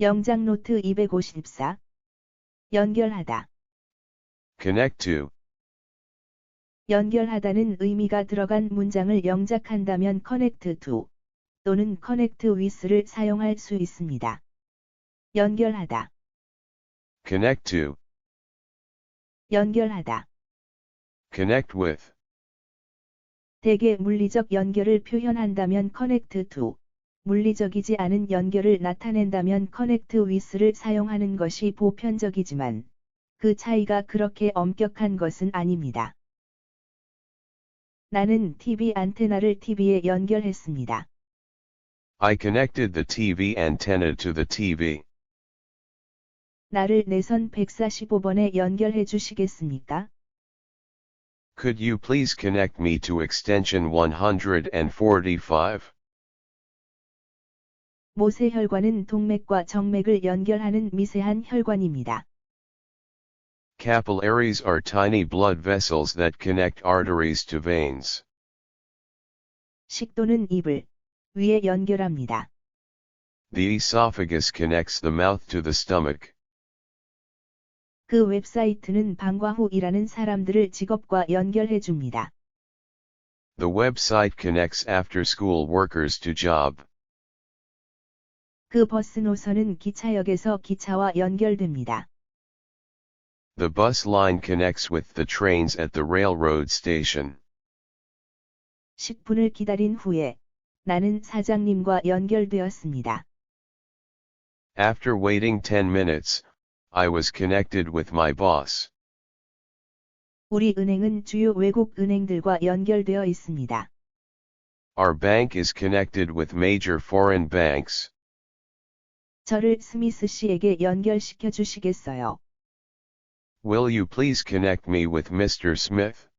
영장 노트 254. 연결하다. Connect to. 연결하다는 의미가 들어간 문장을 영작한다면 connect to 또는 connect with를 사용할 수 있습니다. 연결하다, Connect to. 연결하다. Connect with. 대개 물리적 연결을 표현한다면 connect to, 물리적이지 않은 연결을 나타낸다면 connect with를 사용하는 것이 보편적이지만 그 차이가 그렇게 엄격한 것은 아닙니다. 나는 TV 안테나를 TV에 연결했습니다. I connected the TV antenna to the TV. 나를 내선 145번에 연결해 주시겠습니까? Could you please connect me to extension 145? 모세혈관은 동맥과 정맥을 연결하는 미세한 혈관입니다. Capillaries are tiny blood vessels that connect arteries to veins. 식도는 입을 위에 연결합니다. The esophagus connects the mouth to the stomach. 그 웹사이트는 방과 후 일하는 사람들을 직업과 연결해 줍니다. The website connects after school workers to job. 그 버스 노선은 기차역에서 기차와 연결됩니다. The bus line connects with the trains at the railroad station. 10분을 기다린 후에 나는 사장님과 연결되었습니다. After waiting 10 minutes, I was connected with my boss. 우리 은행은 주요 외국 은행들과 연결되어 있습니다. Our bank is connected with major foreign banks. 저를 스미스 씨에게 연결시켜 주시겠어요? Will you please connect me with Mr. Smith?